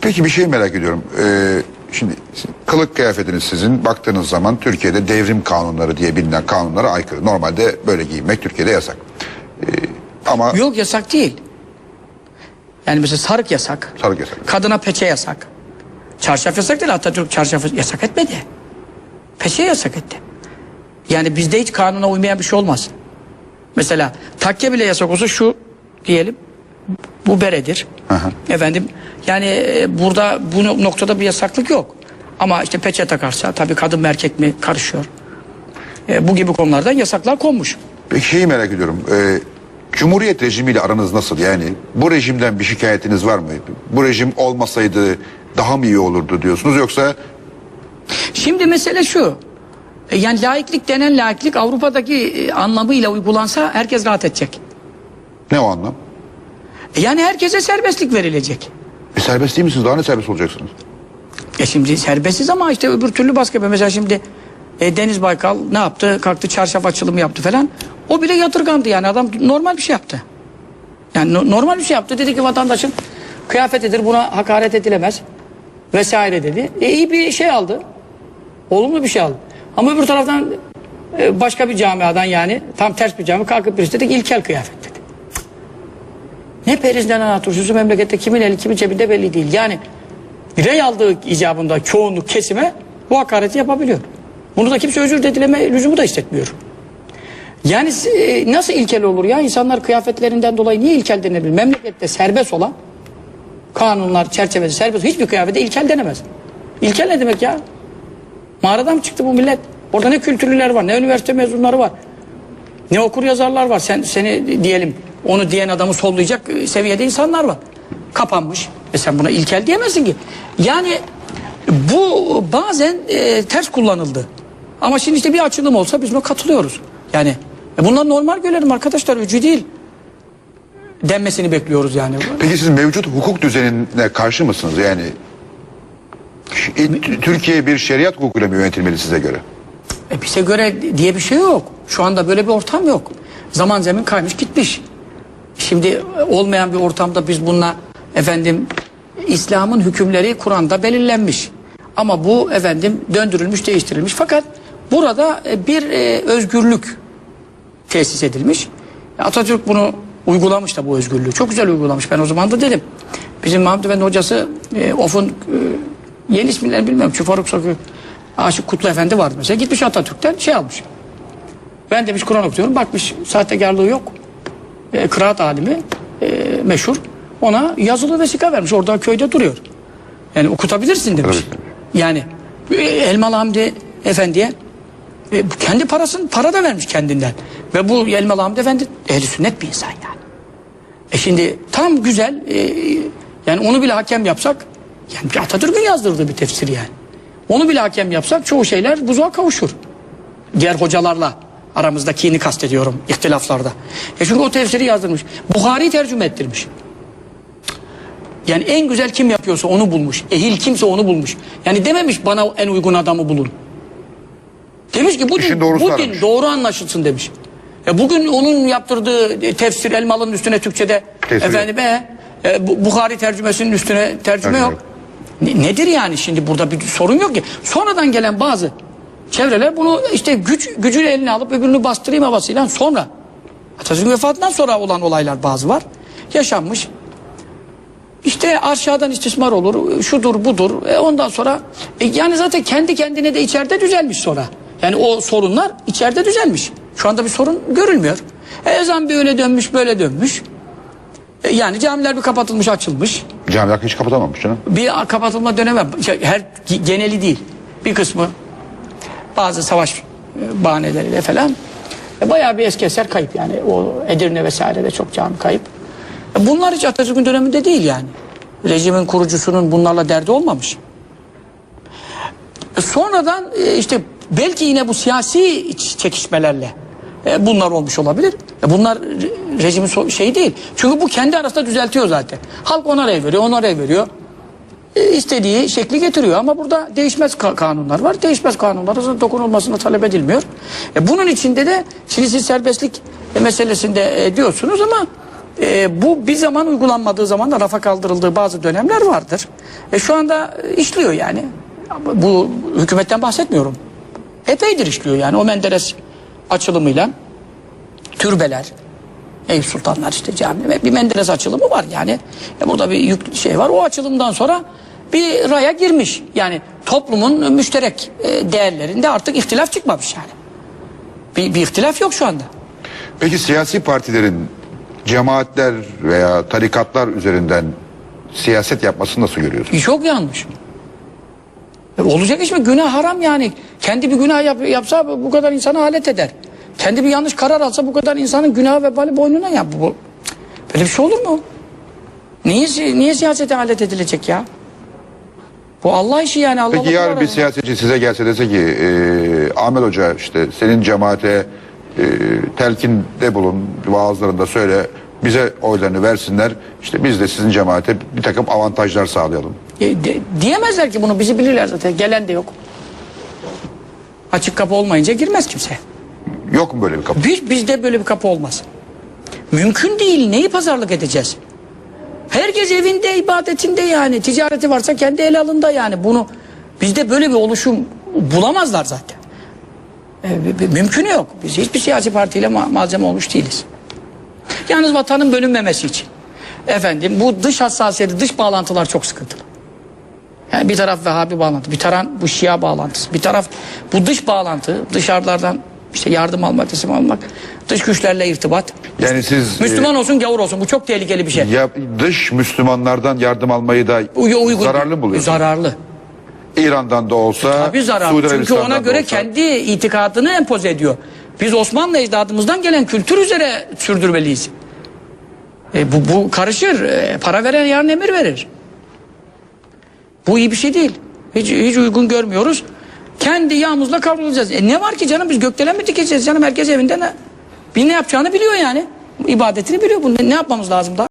Peki bir şey merak ediyorum. Ee, şimdi kılık kıyafetiniz sizin baktığınız zaman Türkiye'de devrim kanunları diye bilinen kanunlara aykırı. Normalde böyle giyinmek Türkiye'de yasak. Ee, ama Yok yasak değil. Yani mesela sarık yasak. Sarık yasak. Kadına peçe yasak. Çarşaf yasak değil Atatürk çarşafı yasak etmedi. Peçe yasak etti. Yani bizde hiç kanuna uymayan bir şey olmaz. Mesela takke bile yasak olsa şu diyelim bu beredir. Efendim yani e, burada bu no- noktada bir yasaklık yok. Ama işte peçe takarsa tabii kadın mı erkek mi karışıyor. E, bu gibi konularda yasaklar konmuş. peki şeyi merak ediyorum. Ee, Cumhuriyet rejimiyle aranız nasıl? Yani bu rejimden bir şikayetiniz var mı? Bu rejim olmasaydı daha mı iyi olurdu diyorsunuz yoksa Şimdi mesele şu. e, Yani laiklik denen laiklik Avrupa'daki e, anlamıyla uygulansa herkes rahat edecek. ne o anlam? E, Yani herkese serbestlik verilecek. E serbest değil misiniz? Daha ne serbest olacaksınız? E şimdi serbestiz ama işte öbür türlü baskı yapıyor. Mesela şimdi e, Deniz Baykal ne yaptı? Kalktı çarşaf açılımı yaptı falan. O bile yadırgandı yani adam normal bir şey yaptı. Yani no- normal bir şey yaptı. Dedi ki vatandaşın kıyafetidir buna hakaret edilemez. Vesaire dedi. E, iyi bir şey aldı. Olumlu bir şey aldı. Ama öbür taraftan e, başka bir camiadan yani tam ters bir cami kalkıp birisi dedi ki ilkel kıyafet. Ne perizden ana turşusu memlekette kimin eli kimin cebinde belli değil. Yani birey aldığı icabında çoğunluk kesime bu hakareti yapabiliyor. Bunu da kimse özür de dileme lüzumu da hissetmiyor. Yani e, nasıl ilkel olur ya? İnsanlar kıyafetlerinden dolayı niye ilkel denebilir? Memlekette serbest olan kanunlar çerçevesi serbest hiçbir kıyafete ilkel denemez. İlkel ne demek ya? Mağaradan mı çıktı bu millet? Orada ne kültürlüler var, ne üniversite mezunları var. Ne okur yazarlar var. Sen seni diyelim onu diyen adamı sollayacak seviyede insanlar var. Kapanmış. E sen buna ilkel diyemezsin ki. Yani bu bazen e, ters kullanıldı. Ama şimdi işte bir açılım olsa biz buna katılıyoruz. Yani e bunlar normal görelim arkadaşlar. Öcü değil. Denmesini bekliyoruz yani. Peki siz mevcut hukuk düzenine karşı mısınız? Yani Türkiye bir şeriat hukukuyla mı yönetilmeli size göre? E bize göre diye bir şey yok. Şu anda böyle bir ortam yok. Zaman zemin kaymış gitmiş. Şimdi olmayan bir ortamda biz bununla efendim İslam'ın hükümleri Kur'an'da belirlenmiş. Ama bu efendim döndürülmüş, değiştirilmiş. Fakat burada e, bir e, özgürlük tesis edilmiş. Atatürk bunu uygulamış da bu özgürlüğü. Çok güzel uygulamış. Ben o zaman da dedim. Bizim Mahmut Efendi hocası e, Of'un e, yeni isimlerini bilmiyorum. Şu Faruk Sakı Aşık Kutlu Efendi vardı mesela. Gitmiş Atatürk'ten şey almış. Ben demiş Kur'an okuyorum. Bakmış sahtekarlığı yok. E, kıraat alimi e, meşhur. Ona yazılı vesika vermiş. Orada köyde duruyor. Yani okutabilirsin demiş. Tabii. Yani e, Elmalı Hamdi Efendi'ye e, kendi parasını para da vermiş kendinden. Ve bu Elmalı Hamdi Efendi ehli sünnet bir insan yani. E şimdi tam güzel e, yani onu bile hakem yapsak yani Atatürk'ün yazdırdığı bir tefsir yani. Onu bile hakem yapsak çoğu şeyler buzuğa kavuşur. Diğer hocalarla aramızdakini kastediyorum ihtilaflarda. E çünkü o tefsiri yazdırmış. Buhari tercüme ettirmiş. Yani en güzel kim yapıyorsa onu bulmuş. Ehil kimse onu bulmuş. Yani dememiş bana en uygun adamı bulun. Demiş ki bu İşin din, bu aramış. din doğru anlaşılsın demiş. E bugün onun yaptırdığı tefsir elmalının üstüne Türkçe'de Tefsir efendim e, e, bu- Bukhari tercümesinin üstüne tercüme Tercüme yok. yok. Ne- nedir yani şimdi burada bir sorun yok ki. Sonradan gelen bazı çevreler bunu işte güç gücünü eline alıp öbürünü bastırayım havasıyla sonra Atatürk'ün vefatından sonra olan olaylar bazı var. Yaşanmış. İşte aşağıdan istismar olur, şudur budur. E ondan sonra e yani zaten kendi kendine de içeride düzelmiş sonra. Yani o sorunlar içeride düzelmiş. Şu anda bir sorun görülmüyor. E ezan bir öyle dönmüş, böyle dönmüş. E yani camiler bir kapatılmış, açılmış. Camiler hiç kapatamamış canım. Bir kapatılma dönemi şey, her geneli değil. Bir kısmı bazı savaş e, bahaneleriyle falan e, bayağı bir eski eser kayıp yani. O Edirne vesairede çok cami kayıp. E, bunlar hiç Atatürk'ün döneminde değil yani. Rejimin kurucusunun bunlarla derdi olmamış. E, sonradan işte belki yine bu siyasi çekişmelerle bunlar olmuş olabilir. Bunlar re- rejimin şeyi değil. Çünkü bu kendi arasında düzeltiyor zaten. Halk ona rey veriyor, ona rey veriyor. E, istediği şekli getiriyor ama burada değişmez ka- kanunlar var. Değişmez kanunlara dokunulmasını talep edilmiyor. E, bunun içinde de şimdi serbestlik meselesinde e, diyorsunuz ama e, bu bir zaman uygulanmadığı zaman da rafa kaldırıldığı bazı dönemler vardır. E, şu anda e, işliyor yani. Bu hükümetten bahsetmiyorum. Epeydir işliyor yani o Menderes açılımıyla türbeler, Eyüp Sultanlar işte cami bir Menderes açılımı var yani. E burada bir yük şey var. O açılımdan sonra bir raya girmiş. Yani toplumun müşterek e, değerlerinde artık ihtilaf çıkmamış yani. Bir, bir ihtilaf yok şu anda. Peki siyasi partilerin cemaatler veya tarikatlar üzerinden siyaset yapmasını nasıl görüyorsunuz? Çok yanlış. E, Olacak iş mi? Günah haram yani. Kendi bir günah yap- yapsa bu kadar insanı alet eder. Kendi bir yanlış karar alsa bu kadar insanın günahı ve bali boynuna yap. Bu, böyle bir şey olur mu? Niye, niye siyasete alet edilecek ya? Bu Allah işi yani. Allah Peki yarın bir siyasetçi size gelse dese ki e, Ahmet Hoca işte senin cemaate e, telkinde bulun vaazlarında söyle bize oylarını versinler işte biz de sizin cemaate bir takım avantajlar sağlayalım. E, de- diyemezler ki bunu bizi bilirler zaten. Gelen de yok. Açık kapı olmayınca girmez kimse. Yok mu böyle bir kapı? Biz, bizde böyle bir kapı olmaz. Mümkün değil. Neyi pazarlık edeceğiz? Herkes evinde, ibadetinde yani. Ticareti varsa kendi el alında yani. Bunu bizde böyle bir oluşum bulamazlar zaten. E, mümkünü yok. Biz hiçbir siyasi partiyle ma- malzeme olmuş değiliz. Yalnız vatanın bölünmemesi için. Efendim bu dış hassasiyeti, dış bağlantılar çok sıkıntılı. Yani bir taraf Vehhabi bağlantı, bir taraf bu Şia bağlantısı, bir taraf bu dış bağlantı, dışarılardan işte yardım almak, teslim almak, dış güçlerle irtibat. Yani siz Müslüman olsun, gavur olsun. Bu çok tehlikeli bir şey. e, ya, dış Müslümanlardan yardım almayı da Uy- uygun. zararlı mı buluyorsunuz? Zararlı. İran'dan da olsa, Tabii zararlı. Çünkü ona göre olsa. kendi itikadını empoze ediyor. Biz Osmanlı ecdadımızdan gelen kültür üzere sürdürmeliyiz. E, bu, bu karışır. E, para veren yarın emir verir. Bu iyi bir şey değil. Hiç, hiç uygun görmüyoruz. Kendi yağımızla kavrulacağız. E ne var ki canım biz gökdelen mi dikeceğiz canım herkes evinde ne? Bir ne yapacağını biliyor yani. İbadetini biliyor. Bunu ne, yapmamız lazım daha?